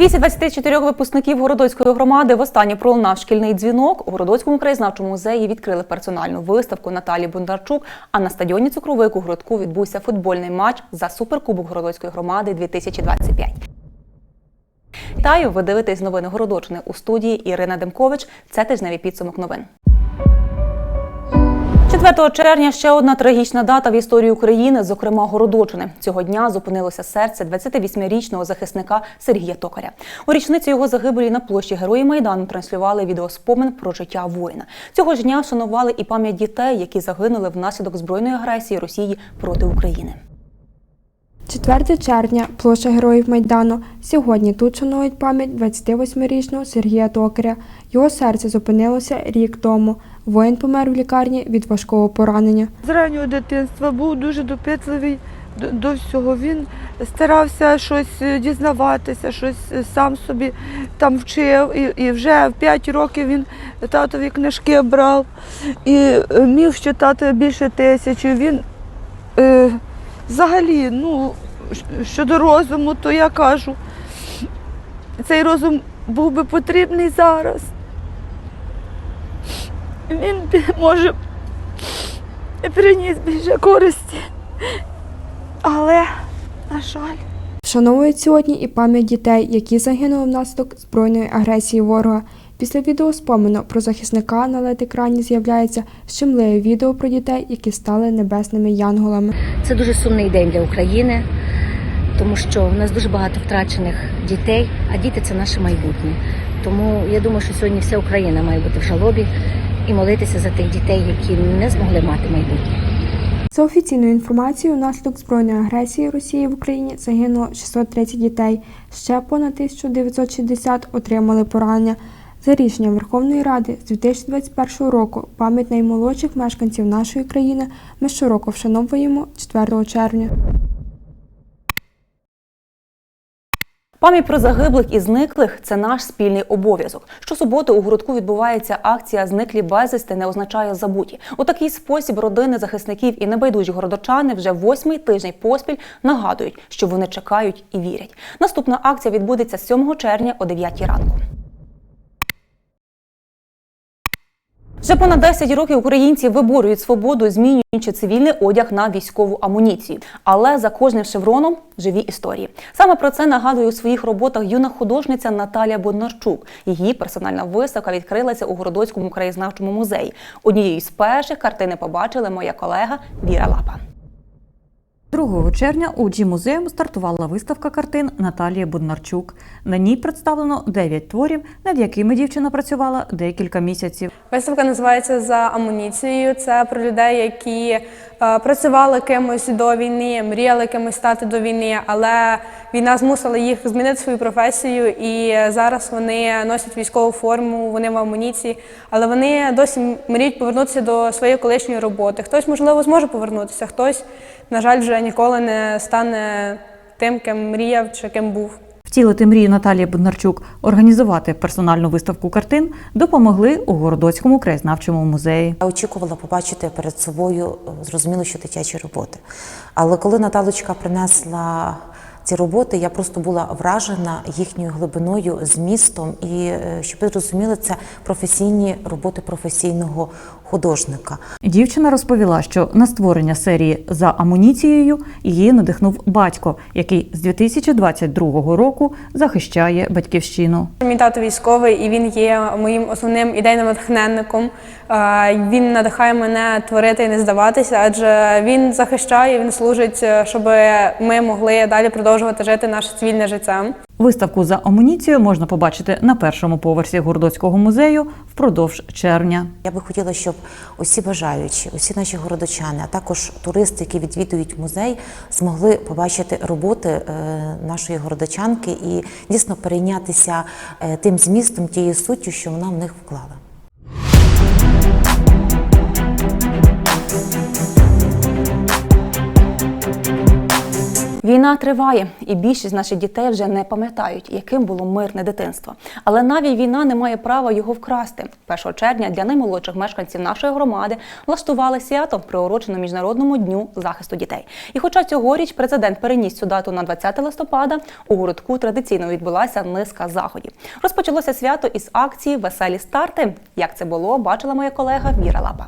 Для 224 випускників Городоцької громади востаннє пролунав шкільний дзвінок. У Городоцькому краєзнавчому музеї відкрили персональну виставку Наталі Бондарчук. А на стадіоні Цукровик у городку відбувся футбольний матч за суперкубок Городоцької громади 2025. Вітаю! Ви дивитесь новини Городочини у студії Ірина Демкович. Це тижневий підсумок новин. 4 червня ще одна трагічна дата в історії України, зокрема Городочини. Цього дня зупинилося серце 28-річного захисника Сергія Токаря. У річницю його загибелі на площі Герої Майдану транслювали відеоспомин про життя воїна. Цього ж дня вшанували і пам'ять дітей, які загинули внаслідок збройної агресії Росії проти України. 4 червня, площа Героїв Майдану. Сьогодні тут шанують пам'ять 28-річного Сергія Токаря. Його серце зупинилося рік тому. Воїн помер в лікарні від важкого поранення. З раннього дитинства був дуже допитливий до, всього. Він старався щось е, дізнаватися, щось е, сам собі там вчив. І, вже в 5 років він татові книжки брав і е, міг читати більше тисячі. Він взагалі, ну, щодо розуму, то я кажу, цей розум був би потрібний зараз. Він може приніс більше користі. Але, на жаль. Вшановують сьогодні і пам'ять дітей, які загинули внаслідок збройної агресії ворога. Після відеоспомину про захисника на лед-екрані з'являється щемливе відео про дітей, які стали небесними янголами. Це дуже сумний день для України, тому що в нас дуже багато втрачених дітей, а діти це наше майбутнє. Тому я думаю, що сьогодні вся Україна має бути в жалобі і молитися за тих дітей, які не змогли мати майбутнє. За офіційною інформацією, внаслідок збройної агресії Росії в Україні загинуло 630 дітей. Ще понад 1960 отримали поранення. За рішенням Верховної Ради з 2021 року пам'ять наймолодших мешканців нашої країни ми щороку вшановуємо 4 червня. Пам'ять про загиблих і зниклих це наш спільний обов'язок. Щосуботи у городку відбувається акція Зниклі безвісти не означає забуті. У такий спосіб родини захисників і небайдужі городочани вже восьмий тиждень поспіль нагадують, що вони чекають і вірять. Наступна акція відбудеться 7 червня о 9 ранку. Вже понад 10 років українці виборюють свободу, змінюючи цивільний одяг на військову амуніцію. Але за кожним шевроном живі історії. Саме про це нагадує у своїх роботах юна художниця Наталія Боднарчук. Її персональна виставка відкрилася у Городоцькому краєзнавчому музеї. Однією з перших картини побачила моя колега Віра Лапа. 2 червня у Джі музеєм стартувала виставка картин Наталії Буднарчук. На ній представлено 9 творів, над якими дівчина працювала декілька місяців. Виставка називається за амуніцією. Це про людей, які працювали кимось до війни, мріяли кимось стати до війни, але війна змусила їх змінити свою професію, і зараз вони носять військову форму, вони в амуніції, але вони досі мріють повернутися до своєї колишньої роботи. Хтось, можливо, зможе повернутися, хтось, на жаль, вже ніколи не стане тим, ким мріяв чи ким був. Втілити мрію Наталії Буднарчук організувати персональну виставку картин допомогли у Городоцькому краєзнавчому музеї. Я очікувала побачити перед собою е, зрозуміло, що дитячі роботи. Але коли Наталочка принесла ці роботи, я просто була вражена їхньою глибиною, змістом, і е, щоб ви розуміли, це професійні роботи професійного художника. Дівчина розповіла, що на створення серії за амуніцією її надихнув батько, який з 2022 року захищає батьківщину. Мій тато військовий, і він є моїм основним ідейним натхненником. Він надихає мене творити і не здаватися, адже він захищає, він служить, е, щоб ми могли далі продовжувати жити наше цивільне життя. Виставку за амуніцією можна побачити на першому поверсі Городоцького музею впродовж червня. Я би хотіла, щоб усі бажаючі, усі наші городочани, а також туристи, які відвідують музей, змогли побачити роботи е, нашої городочанки і дійсно перейнятися е, тим змістом, тією суттю, що вона в них вклала. Війна триває, і більшість наших дітей вже не пам'ятають, яким було мирне дитинство. Але навіть війна не має права його вкрасти. 1 червня для наймолодших мешканців нашої громади влаштували свято, приурочене міжнародному дню захисту дітей. І хоча цьогоріч президент переніс цю дату на 20 листопада, у городку традиційно відбулася низка заходів. Розпочалося свято із акції Веселі старти. Як це було, бачила моя колега Віра Лапа.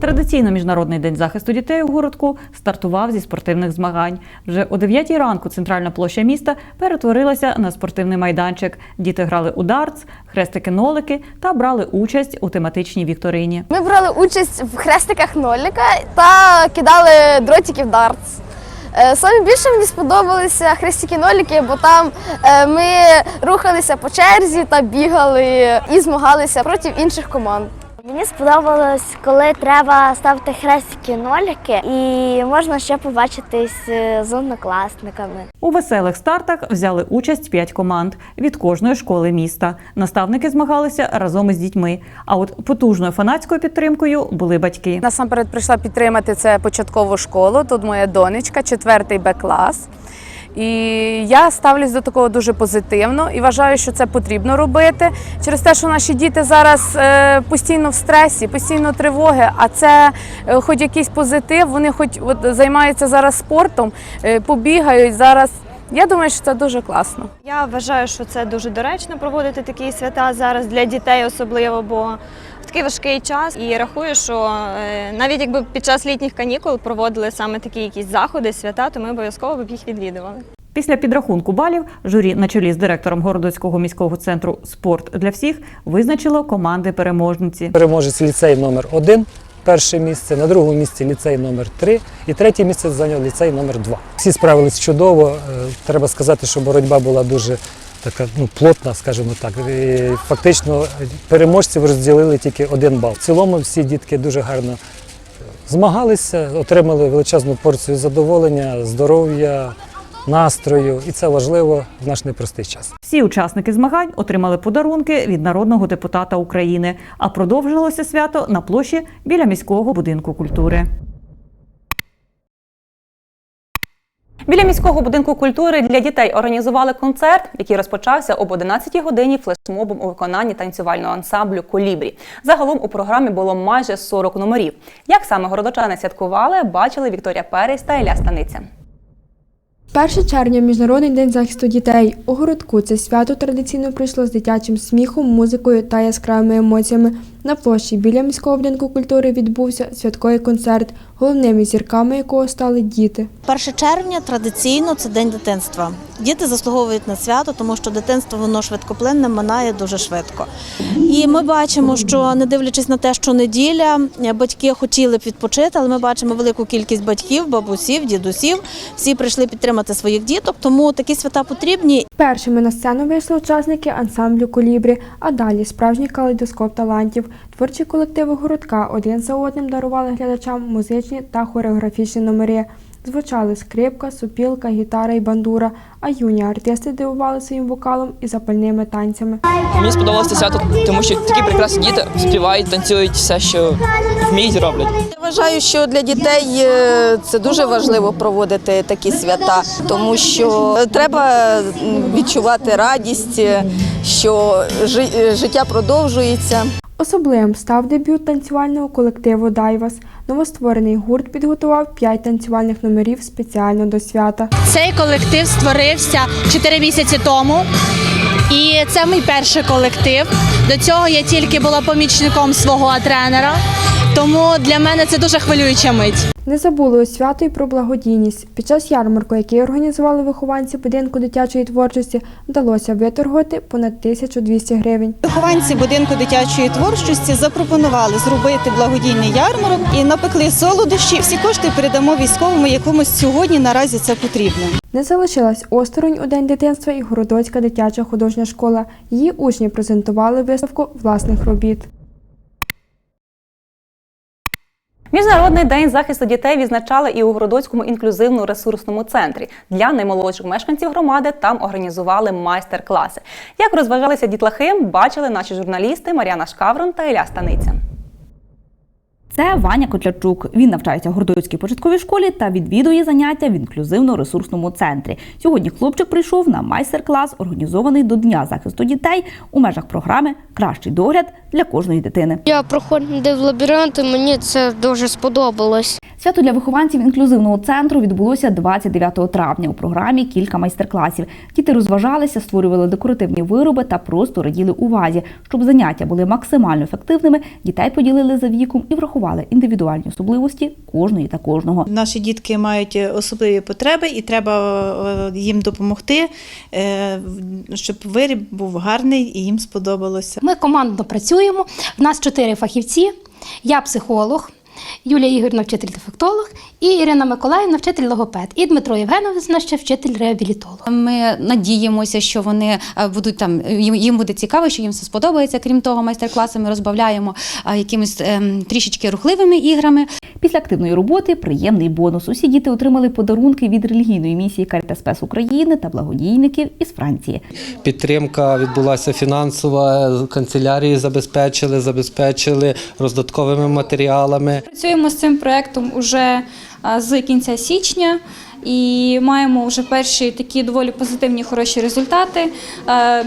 Традиційно міжнародний день захисту дітей у городку стартував зі спортивних змагань. Вже о 9 ранку центральна площа міста перетворилася на спортивний майданчик. Діти грали у дартс, хрестики-нолики та брали участь у тематичній вікторині. Ми брали участь в хрестиках ноліка та кидали дротиків дартс. Е, Саме більше мені сподобалися хрестики-ноліки, бо там е, ми рухалися по черзі та бігали і змагалися проти інших команд. Мені сподобалось, коли треба ставити хрестики ноліки, і можна ще побачитись е, з однокласниками. У веселих стартах взяли участь п'ять команд від кожної школи міста. Наставники змагалися разом із дітьми. А от потужною фанатською підтримкою були батьки. Насамперед прийшла підтримати це початкову школу. Тут моя донечка, четвертий Б клас. І я ставлюсь до такого дуже позитивно і вважаю, що це потрібно робити через те, що наші діти зараз е, постійно в стресі, постійно тривоги. А це е, хоч якийсь позитив. Вони хоч от займаються зараз спортом, е, побігають зараз. Я думаю, що це дуже класно. Я вважаю, що це дуже доречно проводити такі свята зараз для дітей, особливо, бо в такий важкий час. І рахую, що е, навіть якби під час літніх канікул проводили саме такі якісь заходи, свята, то ми обов'язково б їх відвідували. Після підрахунку балів журі на чолі з директором Городоцького міського центру Спорт для всіх визначило команди переможниці. Переможець ліцей номер 1 перше місце, на другому місці ліцей номер 3 і третє місце зайняв ліцей номер 2 Всі справились чудово. Е, Треба сказати, що боротьба була дуже така ну, плотна, скажімо так. І фактично переможців розділили тільки один бал. В цілому всі дітки дуже гарно змагалися, отримали величезну порцію задоволення, здоров'я, настрою, і це важливо в наш непростий час. Всі учасники змагань отримали подарунки від народного депутата України. А продовжилося свято на площі біля міського будинку культури. Біля міського будинку культури для дітей організували концерт, який розпочався об 11-й годині флешмобом у виконанні танцювального ансамблю Колібрі. Загалом у програмі було майже 40 номерів. Як саме городочани святкували, бачили Вікторія Перець та Ілля Станиця. 1 червня Міжнародний день захисту дітей. У городку це свято традиційно прийшло з дитячим сміхом, музикою та яскравими емоціями. На площі біля міського будинку культури відбувся святковий концерт, головними зірками якого стали діти. 1 червня традиційно це день дитинства. Діти заслуговують на свято, тому що дитинство воно швидкоплинне, минає дуже швидко. І ми бачимо, що не дивлячись на те, що неділя, батьки хотіли б відпочити, але ми бачимо велику кількість батьків, бабусів, дідусів. Всі прийшли підтримати своїх діток, тому такі свята потрібні. Першими на сцену вийшли учасники ансамблю Колібрі, а далі справжній калейдоскоп талантів. Творчі колективи городка один за одним дарували глядачам музичні та хореографічні номери. Звучали скрипка, супілка, гітара і бандура, а юні артисти дивували своїм вокалом і запальними танцями. Мені сподобалося свято, тому що такі прекрасні діти співають, танцюють все, що вміють роблять. Я вважаю, що для дітей е, це дуже важливо проводити такі свята, тому що треба відчувати радість, е, що життя продовжується. Особливим став дебют танцювального колективу Дайвас. Новостворений гурт підготував п'ять танцювальних номерів спеціально до свята. Цей колектив створився 4 місяці тому. І це мій перший колектив. До цього я тільки була помічником свого тренера, тому для мене це дуже хвилююча мить. Не забули у свято й про благодійність. Під час ярмарку, який організували вихованці будинку дитячої творчості, вдалося виторгувати понад 1200 гривень. Вихованці будинку дитячої творчості запропонували зробити благодійний ярмарок і напекли солодощі. Всі кошти передамо військовому, якому сьогодні наразі це потрібно. Не залишилась осторонь у день дитинства і Городоцька дитяча художня школа. Її учні презентували виставку власних робіт. Міжнародний день захисту дітей відзначали і у Городоцькому інклюзивно-ресурсному центрі. Для наймолодших мешканців громади там організували майстер-класи. Як розважалися дітлахи, бачили наші журналісти Мар'яна Шкаврон та Ілля Станиця. Це Ваня Котлячук. Він навчається в Гордоївській початковій школі та відвідує заняття в інклюзивно-ресурсному центрі. Сьогодні хлопчик прийшов на майстер-клас, організований до Дня захисту дітей у межах програми Кращий догляд для кожної дитини. Я проходив лабіринт, і мені це дуже сподобалось. Свято для вихованців інклюзивного центру відбулося 29 травня. У програмі кілька майстер-класів. Діти розважалися, створювали декоративні вироби та просто раділи увазі. Щоб заняття були максимально ефективними, дітей поділили за віком і врахували індивідуальні особливості кожної та кожного. Наші дітки мають особливі потреби, і треба е, їм допомогти, е, щоб виріб був гарний і їм сподобалося. Ми командно працюємо. В нас чотири фахівці. Я психолог, Юлія Ігорівна вчитель дефектолог, і Ірина Миколаївна вчитель логопед, і Дмитро Євгенович наш ще вчитель реабілітолог. Ми надіємося, що вони е, будуть там їм, буде цікаво, що їм все сподобається. Крім того, майстер-класи ми розбавляємо якимись ем, трішечки рухливими іграми. Після активної роботи приємний бонус. Усі діти отримали подарунки від релігійної місії Caritas України та благодійників із Франції. Підтримка відбулася фінансова, канцелярії забезпечили, забезпечили роздатковими матеріалами. Працюємо з цим проєктом уже з кінця січня і маємо вже перші такі доволі позитивні хороші результати. Е,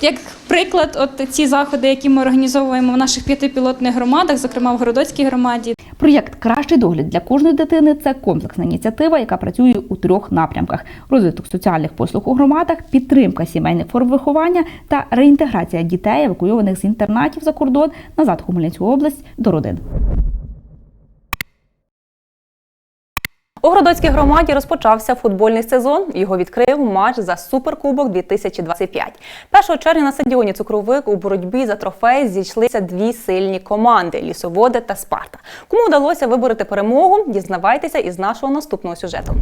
Як приклад, от ці заходи, які ми організовуємо в наших п'яти пілотних громадах, зокрема в Городоцькій громаді. Проєкт Кращий догляд для кожної дитини це комплексна ініціатива, яка працює у трьох напрямках: розвиток соціальних послуг у громадах, підтримка сімейних форм виховання та реінтеграція дітей, евакуйованих з інтернатів за кордон назад Хмельницьку область до родин. У Городоцькій громаді розпочався футбольний сезон. Його відкрив матч за Суперкубок 2025. 1 червня на стадіоні Цукровик у боротьбі за трофей зійшлися дві сильні команди Лісоводи та Спарта. Кому вдалося вибороти перемогу? Дізнавайтеся із нашого наступного сюжету.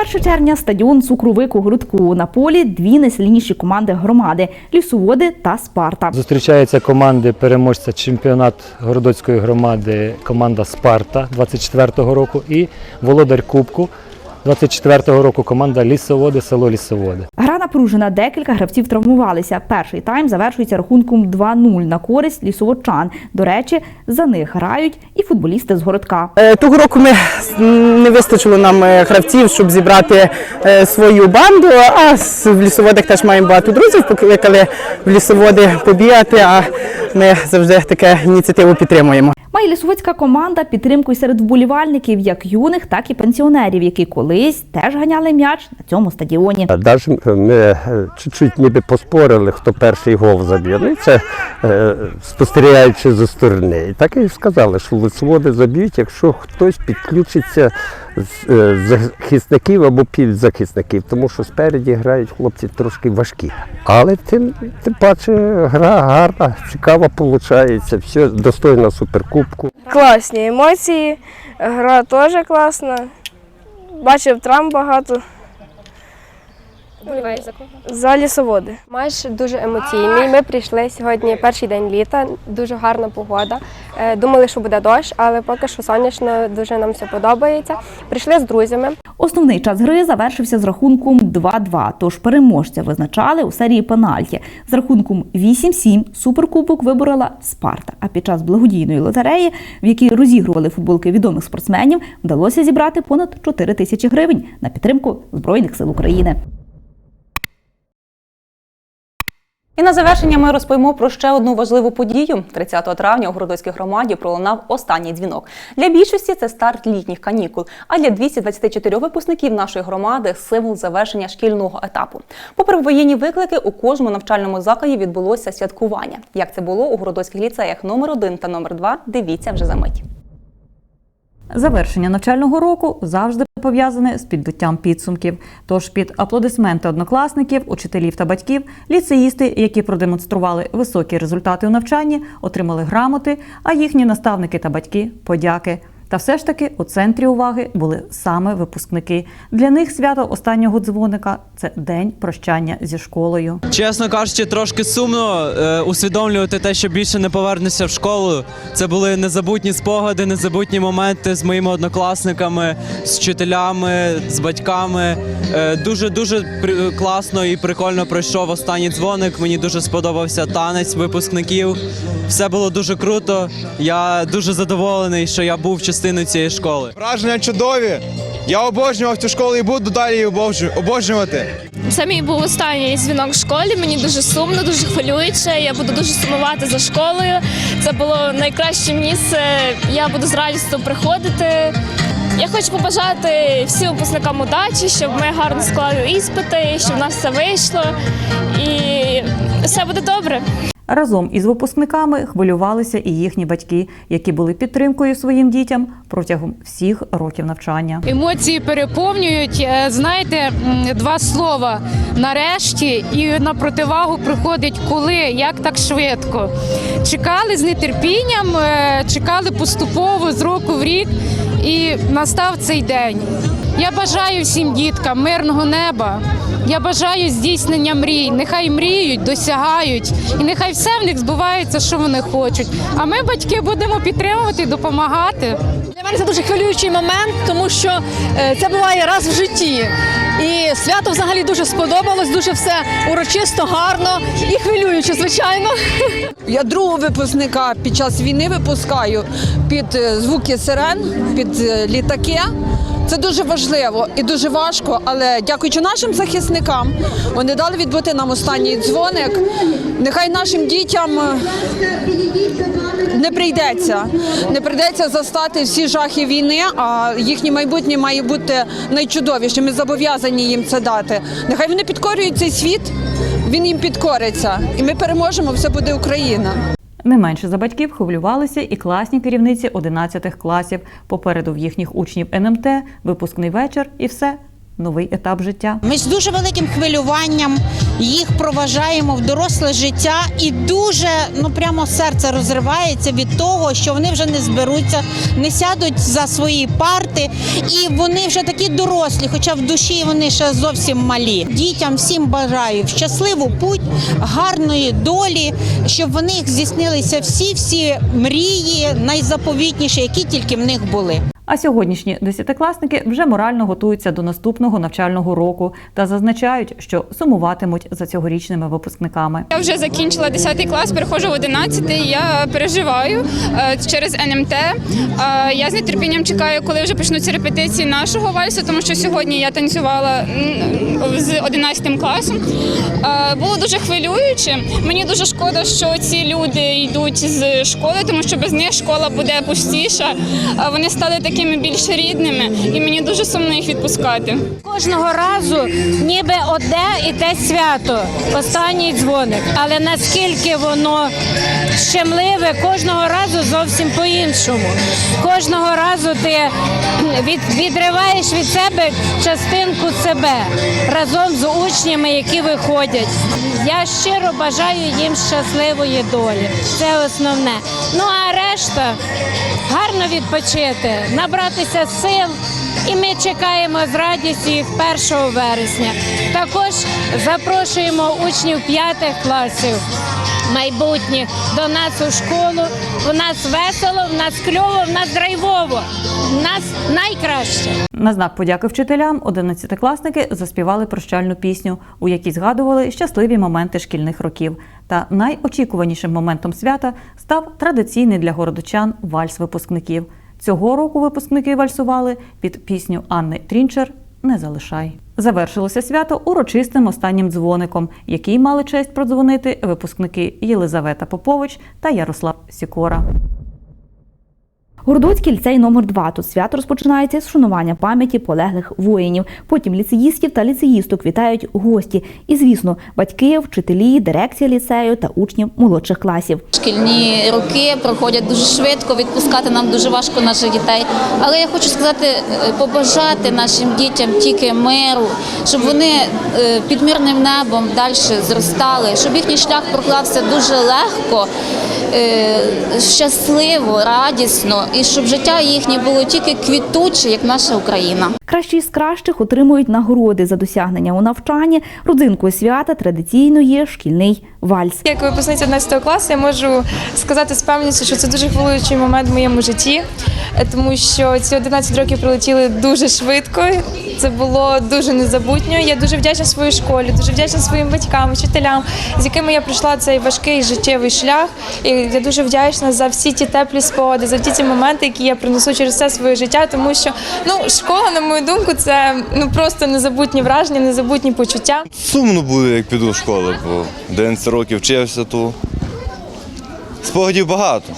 1 червня стадіон Цукровик у Грудку. На полі дві найсильніші команди громади Лісоводи та Спарта. Зустрічаються команди переможця чемпіонат Городоцької громади, команда Спарта 24-го року і Володар Кубку 24-го року команда Лісоводи, село Лісоводи. Гра напружена, декілька гравців травмувалися. Перший тайм завершується рахунком 2-0 на користь лісоводчан. До речі, за них грають і футболісти з городка. Е, Того року ми не вистачило нам е, гравців, щоб зібрати е, свою банду. А в лісоводах теж маємо багато друзів. Покликали в лісоводи побігати. А ми завжди таке ініціативу підтримуємо. Має лісовицька команда підтримку й серед вболівальників, як юних, так і пенсіонерів, які колись теж ганяли м'яч на цьому стадіоні. Даже ми е, чуть-чуть ніби поспорили, хто перший гол заб'є. Ну, і це е, спостерігаючи зі сторони. І так і сказали, що лицеводи заб'ють, якщо хтось підключиться е, захисників або півзахисників, тому що спереді грають хлопці трошки важкі. Але тим, тим паче гра гарна, цікава виходить, все достойно суперкубку. Класні емоції, гра теж класна. Бачив травм багато. Вболіваєш за кого? За лісоводи. Матч дуже емоційний. Ми прийшли сьогодні перший день літа, дуже гарна погода. Е, Думали, що буде дощ, але поки що сонячно, дуже нам все подобається. Прийшли з друзями. Основний час гри завершився з рахунком 2-2, тож переможця визначали у серії пенальті. З рахунком 8-7 суперкубок виборола Спарта. А під час благодійної лотереї, в якій розігрували футболки відомих спортсменів, вдалося зібрати понад 4 тисячі гривень на підтримку Збройних сил України. І на завершення ми розповімо про ще одну важливу подію. 30 травня у Городоцькій громаді пролунав останній дзвінок. Для більшості це старт літніх канікул, а для 224 випускників нашої громади символ завершення шкільного етапу. Попри воєнні виклики, у кожному навчальному закладі відбулося святкування. Як це було у городоцьких ліцеях номер 1 та номер 2 дивіться вже за мить. Завершення навчального року завжди пов'язане з підбиттям підсумків. Тож під аплодисменти однокласників, учителів та батьків, ліцеїсти, які продемонстрували високі результати у навчанні, отримали грамоти, а їхні наставники та батьки подяки. Та все ж таки у центрі уваги були саме випускники. Для них свято останнього дзвоника це день прощання зі школою. Чесно кажучи, трошки сумно е, усвідомлювати те, що більше не повернешся в школу. Це були незабутні спогади, незабутні моменти з моїми однокласниками, з вчителями, з батьками. Е, дуже дуже класно і прикольно пройшов останній дзвоник. Мені дуже сподобався танець випускників. Все було дуже круто. Я дуже задоволений, що я був частиною цієї школи. Враження чудові. Я обожнював цю школу і буду далі її обожнювати. Це мій був останній дзвінок в школі. Мені дуже сумно, дуже хвилююче. Я буду дуже сумувати за школою. Це було найкраще місце. Я буду з радістю приходити. Я хочу побажати всім випускникам удачі, щоб ми гарно склали іспити, щоб в нас все вийшло і все буде добре. Разом із випускниками хвилювалися і їхні батьки, які були підтримкою своїм дітям протягом всіх років навчання. Емоції переповнюють. Е, Знаєте, два слова нарешті і на противагу приходить коли, як так швидко. Чекали з нетерпінням, е, чекали поступово з року в рік, і настав цей день. Я бажаю всім діткам мирного неба. Я бажаю здійснення мрій. Нехай мріють, досягають, і нехай все в них збувається, що вони хочуть. А ми, батьки, будемо підтримувати і допомагати. Для мене це дуже хвилюючий момент, тому що е, це буває раз в житті. І свято взагалі дуже сподобалось, дуже все урочисто, гарно і хвилююче, звичайно. Я другого випускника під час війни випускаю під е, звуки сирен, під е, літаки. Це дуже важливо і дуже важко, але дякуючи нашим захисникам, вони дали відбути нам останній дзвоник. Нехай нашим дітям е, не прийдеться, не прийдеться застати всі жахи війни, а їхнє майбутнє має бути найчудовішим. Ми зобов'язані їм це дати. Нехай вони підкорюють цей світ, він їм підкориться, і ми переможемо. Все буде Україна. Не менше за батьків хвилювалися і класні керівниці 11 класів. Попереду в їхніх учнів НМТ, випускний вечір і все новий етап життя. Ми з дуже великим хвилюванням їх проважаємо в доросле життя, і дуже ну прямо серце розривається від того, що вони вже не зберуться, не сядуть за свої парти, і вони вже такі дорослі, хоча в душі вони ще зовсім малі. Дітям всім бажаю щасливу путь, гарної долі, щоб в них здійснилися всі всі мрії, найзаповітніші, які тільки в них були. А сьогоднішні десятикласники вже морально готуються до наступного навчального року та зазначають, що сумуватимуть за цьогорічними випускниками. Я вже закінчила 10 клас, переходжу в 11. Я переживаю е, через НМТ. Е, Я з нетерпінням чекаю, коли вже почнуться репетиції нашого вальсу, тому що сьогодні я танцювала з 11 класом. Е, Було дуже хвилююче. Мені дуже шкода, що ці люди йдуть з школи, тому що без них школа буде пустіша. Вони стали такими більш рідними, і мені дуже сумно їх відпускати. Кожного разу ніби одне і те свято, останній дзвоник. Але наскільки воно щемливе, кожного разу зовсім по-іншому. Кожного разу ти від, відриваєш від себе частинку себе разом з учнями, які виходять. Я щиро бажаю їм щасливої долі. Це основне. Ну а решта гарно відпочити, набратися сил. І ми чекаємо з радістю їх 1 вересня. Також запрошуємо учнів п'ятих класів майбутніх до нас у школу. У нас весело, в нас кльово, в нас драйвово. В нас найкраще. На знак подяки вчителям одинадцятикласники заспівали прощальну пісню, у якій згадували щасливі моменти шкільних років. Та найочікуванішим моментом свята став традиційний для городочан вальс випускників. Цього року випускники вальсували під пісню Анни Трінчер Не залишай. Завершилося свято урочистим останнім дзвоником, який мали честь продзвонити випускники Єлизавета Попович та Ярослав Сікора. Городоцький ліцей номер 2 Тут свято розпочинається з шанування пам'яті полеглих воїнів. Потім ліцеїстів та ліцеїсток вітають гості. І, звісно, батьки, вчителі, дирекція ліцею та учнів молодших класів. Шкільні роки проходять дуже швидко, відпускати нам дуже важко наших дітей. Але я хочу сказати, е, побажати нашим дітям тільки миру, щоб вони е, під мирним небом далі зростали, щоб їхній шлях прокладався дуже легко е, щасливо, радісно, і щоб життя їхнє було тільки квітуче, як наша Україна. Кращі з кращих отримують нагороди за досягнення у навчанні. Родзинкою свята традиційно є шкільний вальс. Як випускниця 11 класу, я можу сказати з певністю, що це дуже хвилюючий момент в моєму житті, тому що ці 11 років прилетіли дуже швидко. Це було дуже незабутньо. Я дуже вдячна своїй школі, дуже вдячна своїм батькам, вчителям, з якими я пройшла цей важкий життєвий шлях. І я дуже вдячна за всі ті теплі спогади, за ті ті моменти, які я принесу через все своє життя, тому що ну школа, на мою думку, це ну просто незабутні враження, незабутні почуття. Сумно буде, як піду в школу, бо 11 років вчився тут. Спогадів багато.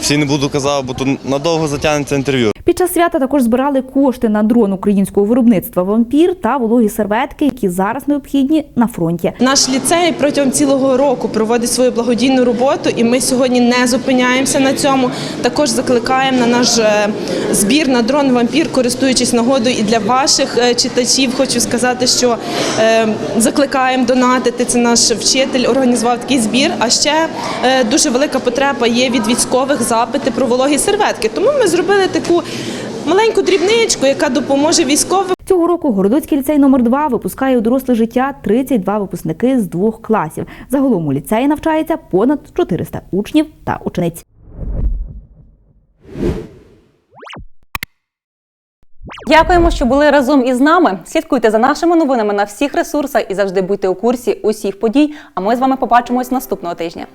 Всі не буду казати, бо тут надовго затягнеться інтерв'ю. Під час свята також збирали кошти на дрон українського виробництва вампір та вологі серветки, які зараз необхідні на фронті. Наш ліцей протягом цілого року проводить свою благодійну роботу, і ми сьогодні не зупиняємося на цьому. Також закликаємо на наш е, збір на дрон вампір, користуючись нагодою і для ваших е, читачів. Хочу сказати, що е, закликаємо донатити. Це наш вчитель організував такий збір. А ще дуже велика потреба є від військових запити про вологі серветки. Тому ми зробили таку маленьку дрібничку, яка допоможе військовим. Цього року Городоцький ліцей номер 2 випускає у доросле життя 32 випускники з двох класів. Загалом у ліцеї навчається понад 400 учнів та учениць. Дякуємо, що були разом із нами. Слідкуйте за нашими новинами на всіх ресурсах і завжди будьте у курсі усіх подій. А ми з вами побачимось наступного тижня.